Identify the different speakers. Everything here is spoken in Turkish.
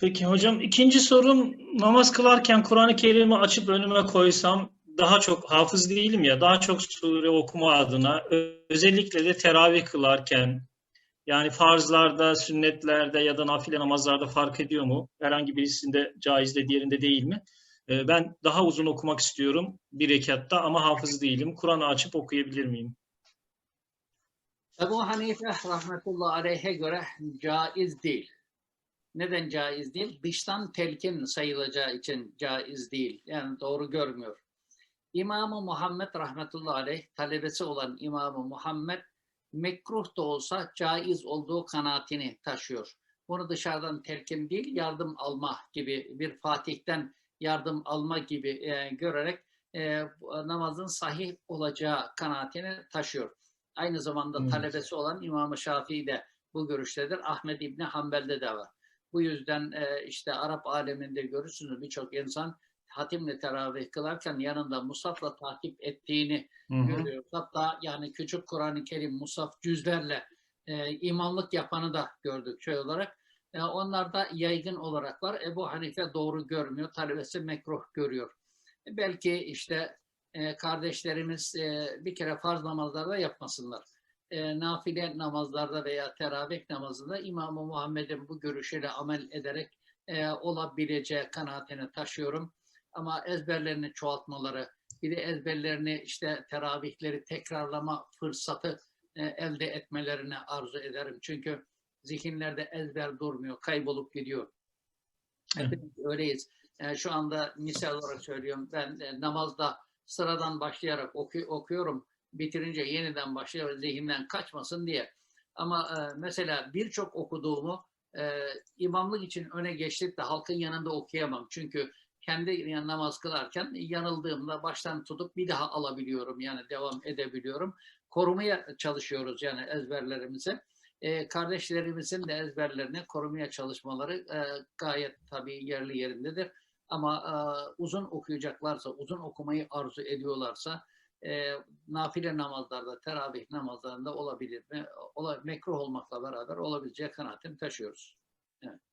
Speaker 1: Peki hocam ikinci sorum namaz kılarken Kur'an-ı Kerim'i açıp önüme koysam daha çok hafız değilim ya daha çok sure okuma adına özellikle de teravih kılarken yani farzlarda, sünnetlerde ya da nafile namazlarda fark ediyor mu? Herhangi birisinde caizde diğerinde değil mi? Ee, Ben daha uzun okumak istiyorum bir rekatta ama hafız değilim. Kur'an'ı açıp okuyabilir miyim?
Speaker 2: Ebu Hanife rahmetullahi aleyhe göre caiz değil. Neden caiz değil? Dıştan telkin sayılacağı için caiz değil. Yani doğru görmüyor. İmam-ı Muhammed rahmetullahi aleyh talebesi olan İmam-ı Muhammed mekruh da olsa caiz olduğu kanaatini taşıyor. Bunu dışarıdan telkin değil yardım alma gibi bir fatihten yardım alma gibi e, görerek e, namazın sahih olacağı kanaatini taşıyor. Aynı zamanda
Speaker 1: Evet.
Speaker 2: talebesi olan İmam-ı Şafii de bu görüştedir. Ahmed İbni Hanbel'de de var. Bu yüzden e, işte Arap aleminde görürsünüz birçok insan hatimle teravih kılarken yanında musafla takip ettiğini
Speaker 1: Hı hı.
Speaker 2: görüyoruz. Hatta yani küçük Kur'an-ı Kerim musaf cüzlerle e, imamlık yapanı da gördük şey olarak. E, onlar da yaygın olarak var. Ebu Hanife doğru görmüyor. Talebesi mekruh görüyor. E, belki işte e, kardeşlerimiz e, bir kere farz namazlarda yapmasınlar. E, nafile namazlarda veya teravih namazında İmam-ı Muhammed'in bu görüşüyle amel ederek e, olabileceği kanaatini taşıyorum. Ama ezberlerini çoğaltmaları, bir de ezberlerini işte teravihleri tekrarlama fırsatı e, elde etmelerini arzu ederim. Çünkü zihinlerde ezber durmuyor, kaybolup gidiyor. Hepimiz öyleyiz. E, şu anda misal olarak söylüyorum. Ben e, namazda sıradan başlayarak oku- okuyorum. Bitirince yeniden başlıyor zihinden kaçmasın diye. Ama e, mesela birçok okuduğumu e, imamlık için öne geçtik de halkın yanında okuyamam. Çünkü kendi namaz kılarken yanıldığımda baştan tutup bir daha alabiliyorum. Yani devam edebiliyorum. Korumaya çalışıyoruz yani ezberlerimizi. E, kardeşlerimizin de ezberlerini korumaya çalışmaları e, gayet tabii yerli yerindedir. Ama e, uzun okuyacaklarsa, uzun okumayı arzu ediyorlarsa e, nafile namazlarda, teravih namazlarında olabilir mi? Ola, mekruh olmakla beraber olabileceği kanaatini taşıyoruz.